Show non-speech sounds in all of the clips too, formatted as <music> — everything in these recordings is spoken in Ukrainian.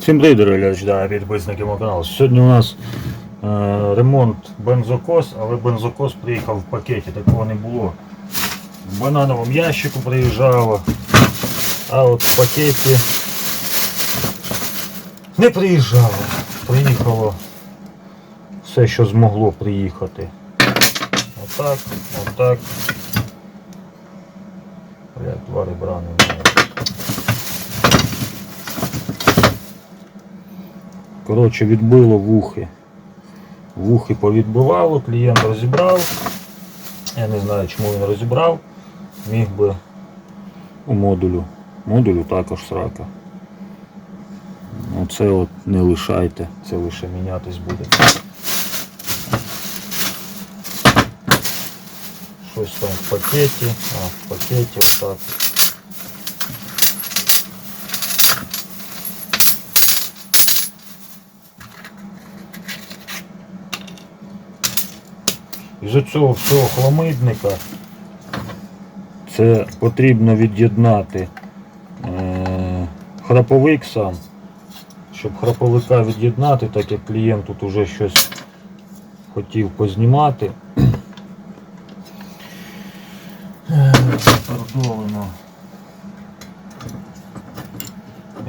Всім привіт, глядачі підписники мого каналу. Сьогодні у нас е, ремонт бензокос, але бензокос приїхав в пакеті, такого не було. В банановому ящику приїжджало, а от в пакеті не приїжджало. Приїхало все, що змогло приїхати. Отак, отак. Блядь, два ребра. Коротше, відбило вухи. Вухи повідбивало, клієнт розібрав. Я не знаю, чому він розібрав. Міг би у модулю. Модулю також срака. Оце от не лишайте, це лише мінятись буде. Щось там в пакеті, а в пакеті отак. Із цього всього хламидника це потрібно від'єднати е, храповик сам. Щоб храповика від'єднати, так як клієнт тут уже щось хотів познімати. Продовжено.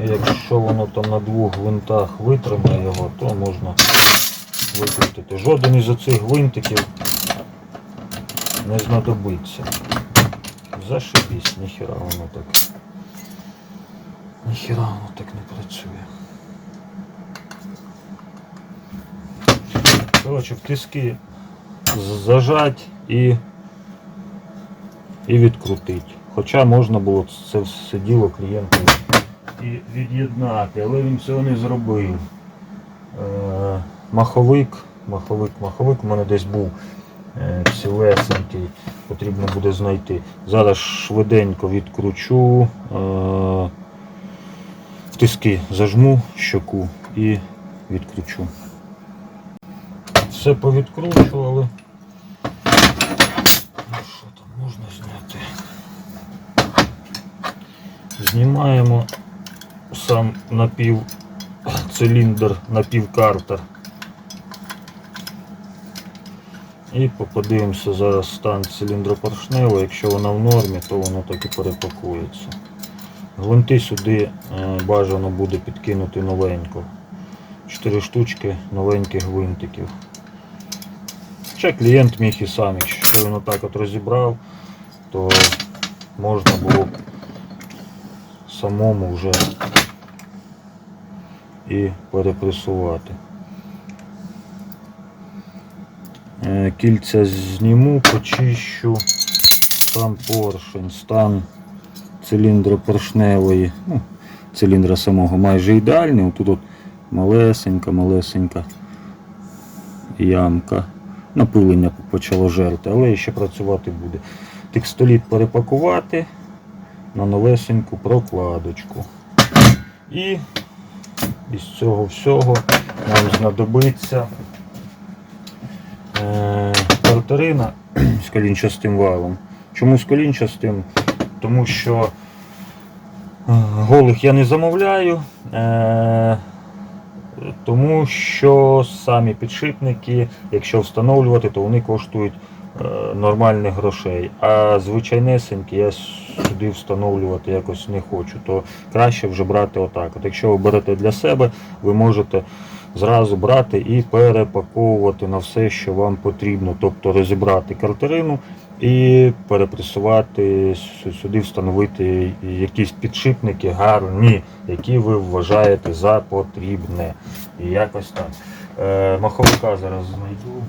Якщо воно там на двох гвинтах витримає його, то можна викрутити. Жоден із оцих гвинтиків не знадобиться. Зашибісь, ніхіра воно так. Ніхіра воно так не працює. Коротше, в тиски зажать і, і відкрутить. Хоча можна було це все діло клієнту і від'єднати, але він цього не зробив. Маховик, маховик, маховик у мене десь був е, цілесенький, потрібно буде знайти. Зараз швиденько відкручу, е, в тиски зажму щоку і відкручу. Все повідкручували. Ну, Що там можна зняти? Знімаємо сам напів циліндр, напівкартер. І подивимося зараз стан циліндропоршневого. Якщо вона в нормі, то воно так і перепакується. Гвинти сюди е, бажано буде підкинути новенько. Чотири штучки новеньких гвинтиків. Ще клієнт міг і сам, якщо він отак от розібрав, то можна було б самому вже і перепресувати. Е, Кільця зніму, почищу сам поршень, стан циліндра поршневої, ну, циліндра самого майже ідеальний. Тут от малесенька, малесенька ямка. Напилення почало жерти, але ще працювати буде. Текстоліт перепакувати на новесеньку прокладочку. І із цього всього нам знадобиться картерина з колінчастим валом. Чому з колінчастим? Тому що е, голих я не замовляю, е, тому що самі підшипники, якщо встановлювати, то вони коштують е, нормальних грошей. А звичайнесенькі я сюди встановлювати якось не хочу. То краще вже брати отак. От якщо ви берете для себе, ви можете зразу брати і перепаковувати на все, що вам потрібно. Тобто розібрати картерину і перепресувати сюди, встановити якісь підшипники гарні, які ви вважаєте за потрібне. І якось так. Е, маховика зараз знайду.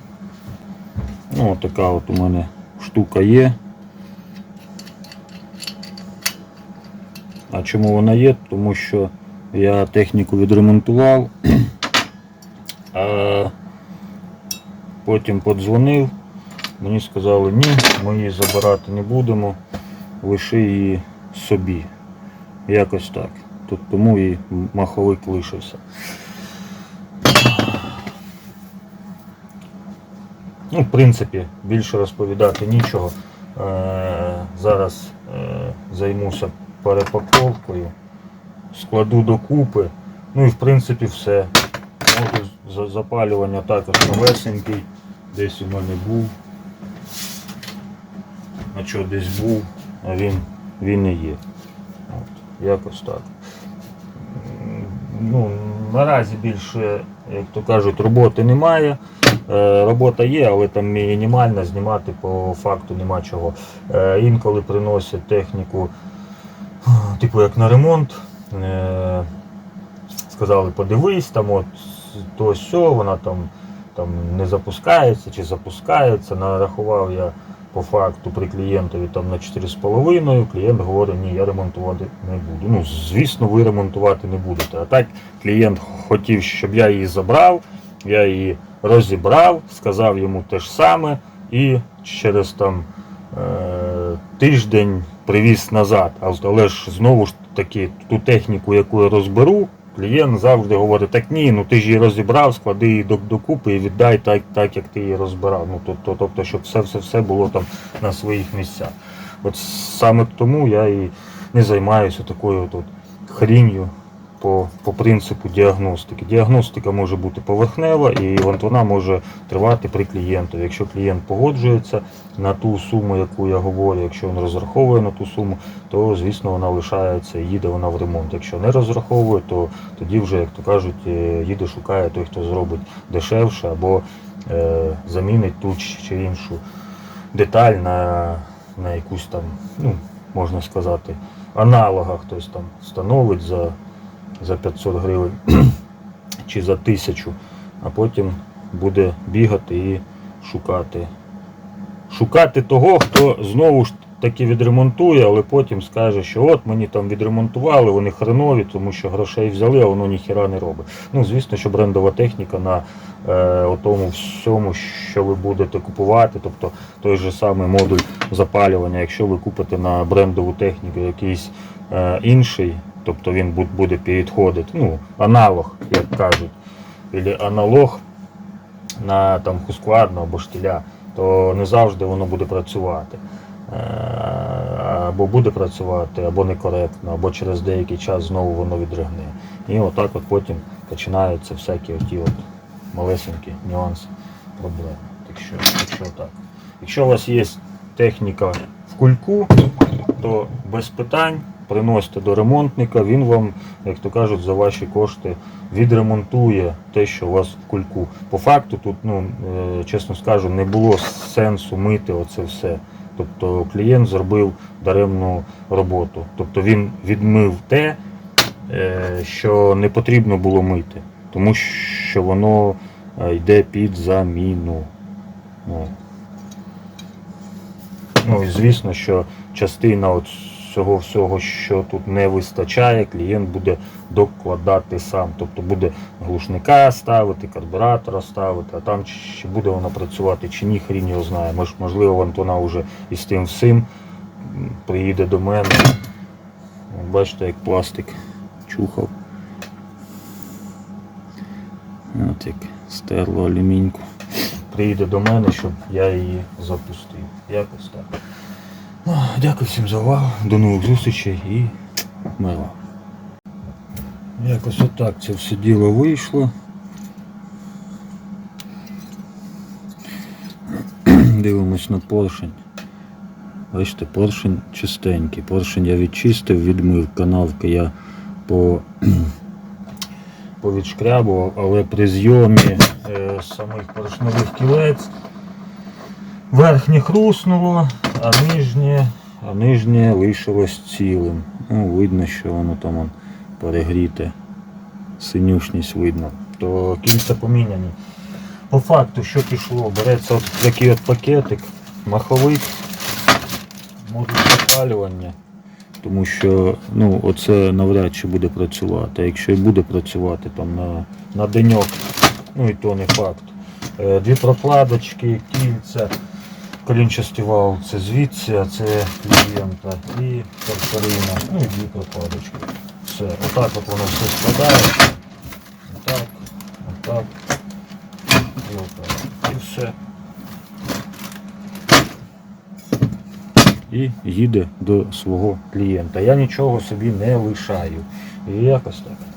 Ну, така от у мене штука є. А чому вона є? Тому що я техніку відремонтував, а потім подзвонив, мені сказали, ні, ми її забирати не будемо, лиши її собі. Якось так. Тут тому і маховик лишився. Ну, в принципі, більше розповідати нічого. Е, зараз е, займуся перепаковкою, складу докупи Ну і в принципі все. За- запалювання також новесенький. Десь у мене був. А що десь був, а він, він і є. От, якось так. Ну, наразі більше, як то кажуть, роботи немає. Е, робота є, але там мінімальна, знімати по факту нема чого. Е, інколи приносять техніку, типу як на ремонт. Е, сказали, подивись, там от то сьо, вона там, там не запускається чи запускається. Нарахував я по факту при клієнтові там на 4,5. Клієнт говорить, ні, я ремонтувати не буду. Ну, звісно, ви ремонтувати не будете. А так клієнт хотів, щоб я її забрав, я її розібрав, сказав йому те ж саме і через там е, тиждень привіз назад. Але ж знову ж таки ту техніку, яку я розберу, клієнт завжди говорить, так ні, ну ти ж її розібрав, склади її докупи і віддай так, так як ти її розбирав. Ну, тобто, тобто, щоб все, все, все було там на своїх місцях. От саме тому я і не займаюся такою от хрінью по, по принципу діагностики. Діагностика може бути поверхнева і вона може тривати при клієнту. Якщо клієнт погоджується на ту суму, яку я говорю, якщо він розраховує на ту суму, то звісно вона лишається і їде вона в ремонт. Якщо не розраховує, то тоді вже, як то кажуть, е, їде шукає той, хто зробить дешевше або е, замінить ту чи іншу деталь на, на якусь там, ну, можна сказати, аналога хтось там встановить за, за 500 гривень <clears throat> чи за 1000, а потім буде бігати і шукати. Шукати того, хто знову ж таки відремонтує, але потім скаже, що от мені там відремонтували, вони хренові, тому що грошей взяли, а воно ніхіра не робить. Ну, звісно, що брендова техніка на е, тому всьому, що ви будете купувати, тобто той же самий модуль запалювання, якщо ви купите на брендову техніку якийсь е, інший, тобто він буде підходити, ну, аналог, як кажуть, або аналог на там Husqvarna або штиля, то не завжди воно буде працювати. Е, Або буде працювати, або некоректно, або через деякий час знову воно відригне. І отак от потім починаються всякі оті от малесенькі нюанси, проблеми. Так що, так що так. Якщо у вас є техніка в кульку, то без питань приносите до ремонтника, він вам, як то кажуть, за ваші кошти відремонтує те, що у вас в кульку. По факту тут, ну, е, чесно скажу, не було сенсу мити оце все. Тобто клієнт зробив даремну роботу. Тобто він відмив те, е, що не потрібно було мити, тому що воно е, йде під заміну. Ну, Ну і звісно, що частина от цього всього, що тут не вистачає, клієнт буде докладати сам. Тобто буде глушника ставити, карбюратора ставити, а там чи буде вона працювати чи ні, хрін його знає. Можливо, вон вона вже із тим всім приїде до мене. Бачите, як пластик чухав. От як стерло алюміньку. Приїде до мене, щоб я її запустив. Якось так. Дякую всім за увагу. До нових зустрічей і мила. Якось отак це все діло вийшло. <clears throat> Дивимось на поршень. Бачите, поршень чистенький. Поршень я відчистив, відмив, канавки я по, <clears throat> повідшкрябував, але при зйомі е, самих поршневих кілець верхнє хруснуло, а нижнє, а нижнє лишилось цілим. Ну, видно, що воно там он, перегріте. Синюшність видно. То кільця поміняні. По факту, що пішло, береться от такий от пакетик, маховик, модуль запалювання. Тому що ну, оце навряд чи буде працювати. А якщо і буде працювати там на, на деньок, ну і то не факт. Е, Дві прокладочки, кільця, колінчасті вал, це звідси, а це клієнта і перфорина, ну і дві прокладочки. Все, отак от воно все складає. Отак, отак. І отак. І все. І їде до свого клієнта. Я нічого собі не лишаю. І якось так.